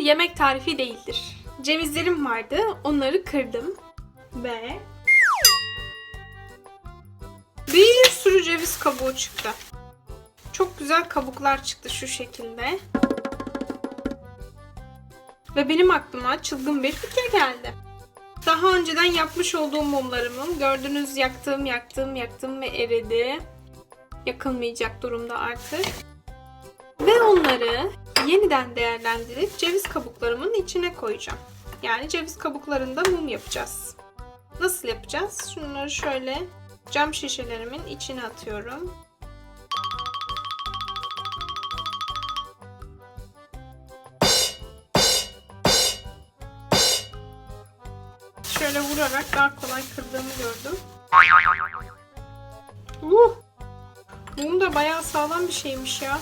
yemek tarifi değildir. Cevizlerim vardı, onları kırdım ve bir sürü ceviz kabuğu çıktı. Çok güzel kabuklar çıktı şu şekilde. Ve benim aklıma çılgın bir fikir geldi. Daha önceden yapmış olduğum mumlarımın gördüğünüz yaktığım yaktığım yaktım ve eridi. Yakılmayacak durumda artık. Ve onları yeniden değerlendirip ceviz kabuklarımın içine koyacağım. Yani ceviz kabuklarında mum yapacağız. Nasıl yapacağız? Şunları şöyle cam şişelerimin içine atıyorum. Şöyle vurarak daha kolay kırdığımı gördüm. Uh! Mum da bayağı sağlam bir şeymiş ya.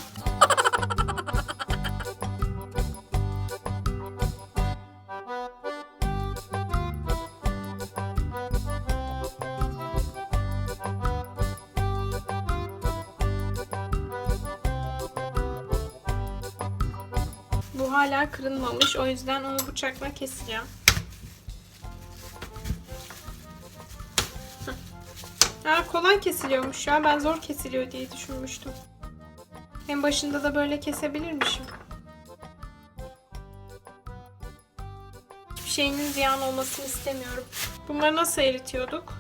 Hala kırılmamış. O yüzden onu bıçakla keseceğim. Ha, kolay kesiliyormuş ya. Ben zor kesiliyor diye düşünmüştüm. En başında da böyle kesebilirmişim. Hiçbir şeyinin ziyan olmasını istemiyorum. Bunları nasıl eritiyorduk?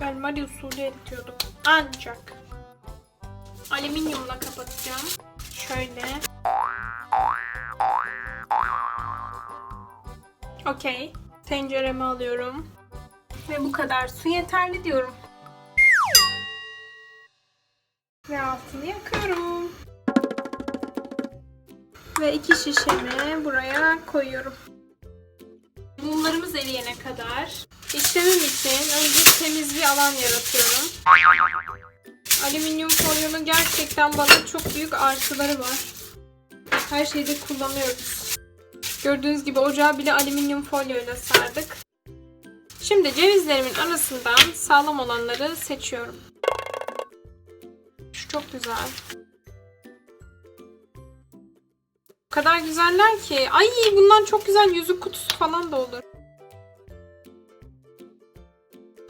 Belmari usulü eritiyorduk. Ancak alüminyumla kapatacağım. Şöyle. Okey. Tenceremi alıyorum. Ve bu kadar su yeterli diyorum. Ve altını yakıyorum. Ve iki şişemi buraya koyuyorum. Mumlarımız eriyene kadar işlemim için önce temiz bir alan yaratıyorum. Alüminyum folyonun gerçekten bana çok büyük artıları var. Her şeyde kullanıyoruz. Gördüğünüz gibi ocağı bile alüminyum folyoyla sardık. Şimdi cevizlerimin arasından sağlam olanları seçiyorum. Şu çok güzel. O kadar güzeller ki. Ay bundan çok güzel yüzük kutusu falan da olur.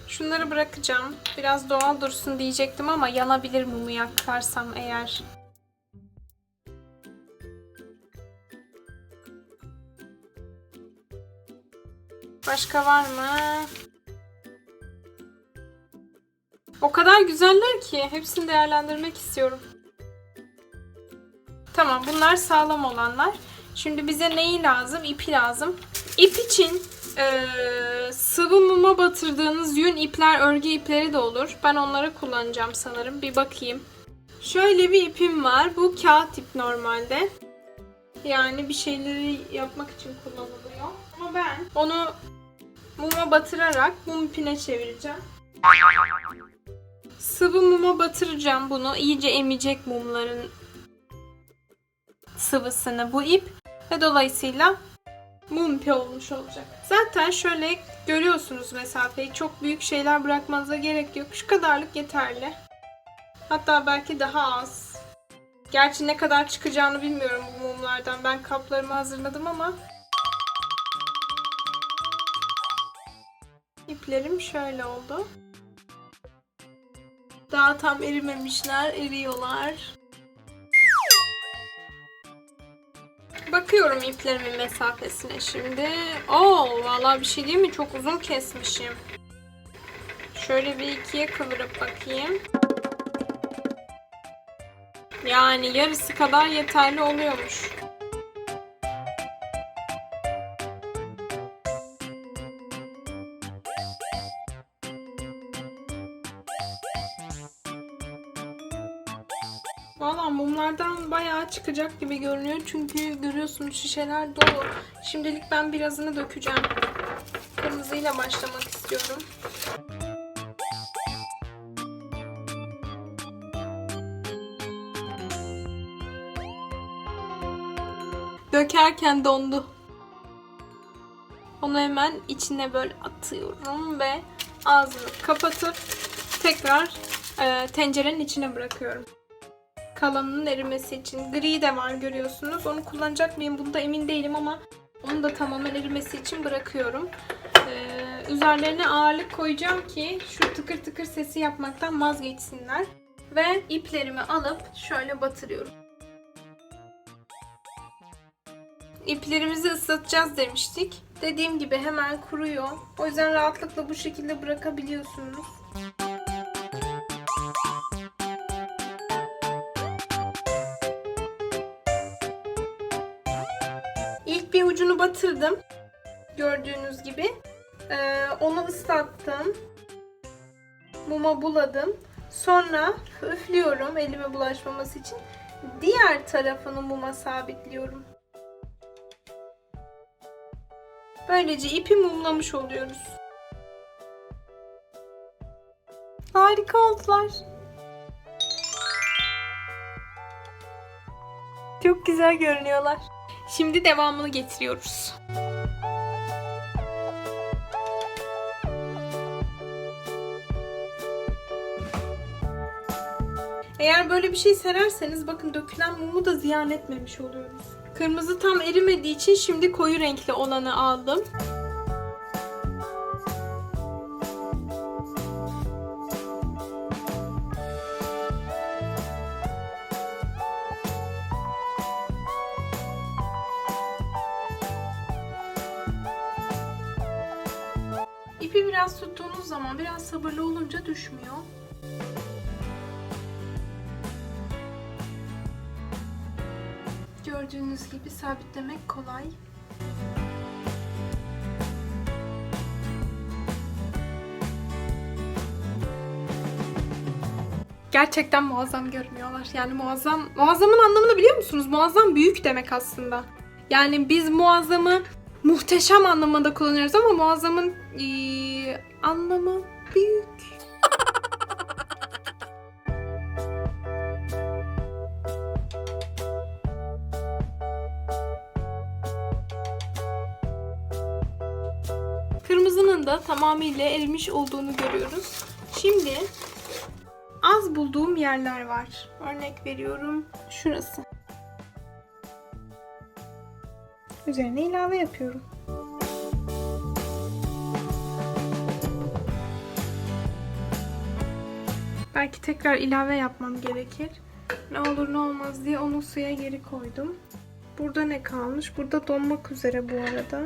Şunları bırakacağım. Biraz doğal dursun diyecektim ama yanabilir mumu yakarsam eğer. Başka var mı? O kadar güzeller ki hepsini değerlendirmek istiyorum. Tamam bunlar sağlam olanlar. Şimdi bize neyi lazım? İpi lazım. İp için eee, sıvı muma batırdığınız yün ipler, örgü ipleri de olur. Ben onları kullanacağım sanırım. Bir bakayım. Şöyle bir ipim var. Bu kağıt ip normalde. Yani bir şeyleri yapmak için kullanılıyor. Ama ben onu muma batırarak mum ipine çevireceğim. Sıvı muma batıracağım bunu. İyice emecek mumların sıvısını bu ip ve dolayısıyla mum ipi olmuş olacak. Zaten şöyle görüyorsunuz mesafeyi. Çok büyük şeyler bırakmanıza gerek yok. Şu kadarlık yeterli. Hatta belki daha az. Gerçi ne kadar çıkacağını bilmiyorum bu mumlardan. Ben kaplarımı hazırladım ama İplerim şöyle oldu. Daha tam erimemişler, eriyorlar. Bakıyorum iplerimin mesafesine şimdi. Oo, vallahi bir şey değil mi? Çok uzun kesmişim. Şöyle bir ikiye kıvırıp bakayım. Yani yarısı kadar yeterli oluyormuş. Valla mumlardan bayağı çıkacak gibi görünüyor. Çünkü görüyorsunuz şişeler dolu. Şimdilik ben birazını dökeceğim. Kırmızıyla başlamak istiyorum. Dökerken dondu. Onu hemen içine böyle atıyorum ve ağzını kapatıp tekrar e, tencerenin içine bırakıyorum. Kalanının erimesi için. Gri de var görüyorsunuz. Onu kullanacak mıyım? Bunda emin değilim ama onu da tamamen erimesi için bırakıyorum. Ee, üzerlerine ağırlık koyacağım ki şu tıkır tıkır sesi yapmaktan vazgeçsinler. Ve iplerimi alıp şöyle batırıyorum. İplerimizi ıslatacağız demiştik. Dediğim gibi hemen kuruyor. O yüzden rahatlıkla bu şekilde bırakabiliyorsunuz. İlk bir ucunu batırdım. Gördüğünüz gibi. Ee, onu ıslattım. Muma buladım. Sonra üflüyorum elime bulaşmaması için. Diğer tarafını muma sabitliyorum. Böylece ipi mumlamış oluyoruz. Harika oldular. Çok güzel görünüyorlar. Şimdi devamını getiriyoruz. Eğer böyle bir şey sererseniz bakın dökülen mumu da ziyan etmemiş oluyoruz. Kırmızı tam erimediği için şimdi koyu renkli olanı aldım. İpi biraz tuttuğunuz zaman biraz sabırlı olunca düşmüyor. Gördüğünüz gibi sabitlemek kolay. Gerçekten muazzam görünüyorlar. Yani muazzam, muazzamın anlamını biliyor musunuz? Muazzam büyük demek aslında. Yani biz muazzamı muhteşem anlamında kullanıyoruz ama muazzamın eee, anlamı büyük. Kırmızının da tamamıyla erimiş olduğunu görüyoruz. Şimdi az bulduğum yerler var. Örnek veriyorum şurası. Üzerine ilave yapıyorum. Belki tekrar ilave yapmam gerekir. Ne olur ne olmaz diye onu suya geri koydum. Burada ne kalmış? Burada donmak üzere bu arada.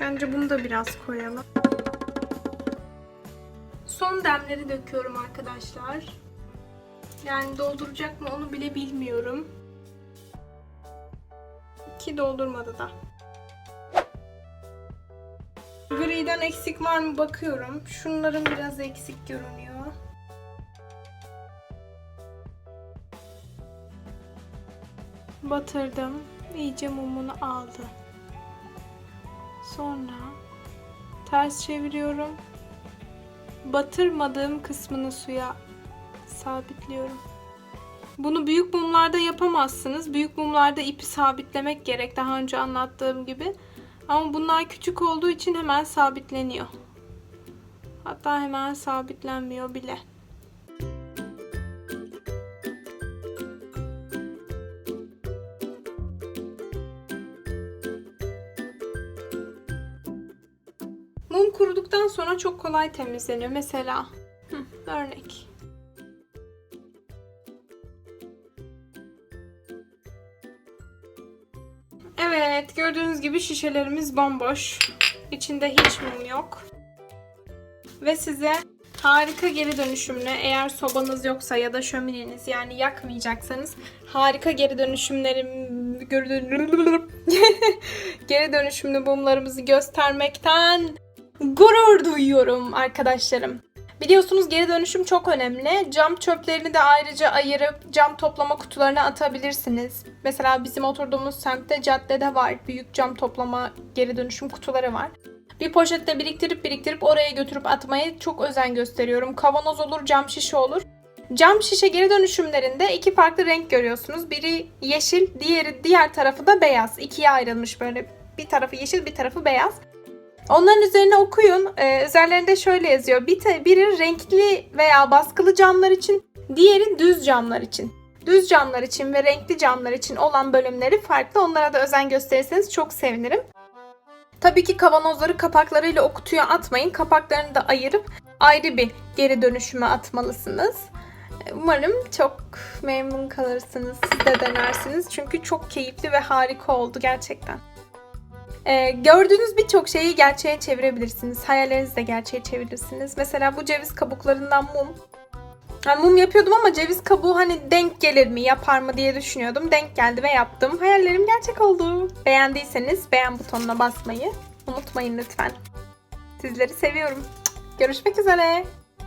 Bence bunu da biraz koyalım. Son demleri döküyorum arkadaşlar. Yani dolduracak mı onu bile bilmiyorum. Ki doldurmadı da. Griden eksik var mı bakıyorum. Şunların biraz eksik görünüyor. Batırdım. İyice mumunu aldı. Sonra ters çeviriyorum. Batırmadığım kısmını suya sabitliyorum. Bunu büyük mumlarda yapamazsınız. Büyük mumlarda ipi sabitlemek gerek daha önce anlattığım gibi. Ama bunlar küçük olduğu için hemen sabitleniyor. Hatta hemen sabitlenmiyor bile. Mum kuruduktan sonra çok kolay temizleniyor. Mesela hı, örnek. Evet, gördüğünüz gibi şişelerimiz bomboş. İçinde hiç mum yok. Ve size harika geri dönüşümlü eğer sobanız yoksa ya da şömineniz yani yakmayacaksanız harika geri dönüşümlerim geri dönüşümlü mumlarımızı göstermekten gurur duyuyorum arkadaşlarım. Biliyorsunuz geri dönüşüm çok önemli. Cam çöplerini de ayrıca ayırıp cam toplama kutularına atabilirsiniz. Mesela bizim oturduğumuz semtte caddede var. Büyük cam toplama geri dönüşüm kutuları var. Bir poşette biriktirip biriktirip oraya götürüp atmaya çok özen gösteriyorum. Kavanoz olur, cam şişe olur. Cam şişe geri dönüşümlerinde iki farklı renk görüyorsunuz. Biri yeşil, diğeri diğer tarafı da beyaz. İkiye ayrılmış böyle. Bir tarafı yeşil, bir tarafı beyaz. Onların üzerine okuyun. Ee, üzerlerinde şöyle yazıyor. Bir biri renkli veya baskılı camlar için, diğeri düz camlar için. Düz camlar için ve renkli camlar için olan bölümleri farklı. Onlara da özen gösterirseniz çok sevinirim. Tabii ki kavanozları kapaklarıyla o atmayın. Kapaklarını da ayırıp ayrı bir geri dönüşüme atmalısınız. Umarım çok memnun kalırsınız. Siz de denersiniz. Çünkü çok keyifli ve harika oldu gerçekten. Ee, gördüğünüz birçok şeyi gerçeğe çevirebilirsiniz. Hayallerinizi de gerçeğe çevirirsiniz. Mesela bu ceviz kabuklarından mum. Yani mum yapıyordum ama ceviz kabuğu hani denk gelir mi, yapar mı diye düşünüyordum. Denk geldi ve yaptım. Hayallerim gerçek oldu. Beğendiyseniz beğen butonuna basmayı unutmayın lütfen. Sizleri seviyorum. Görüşmek üzere.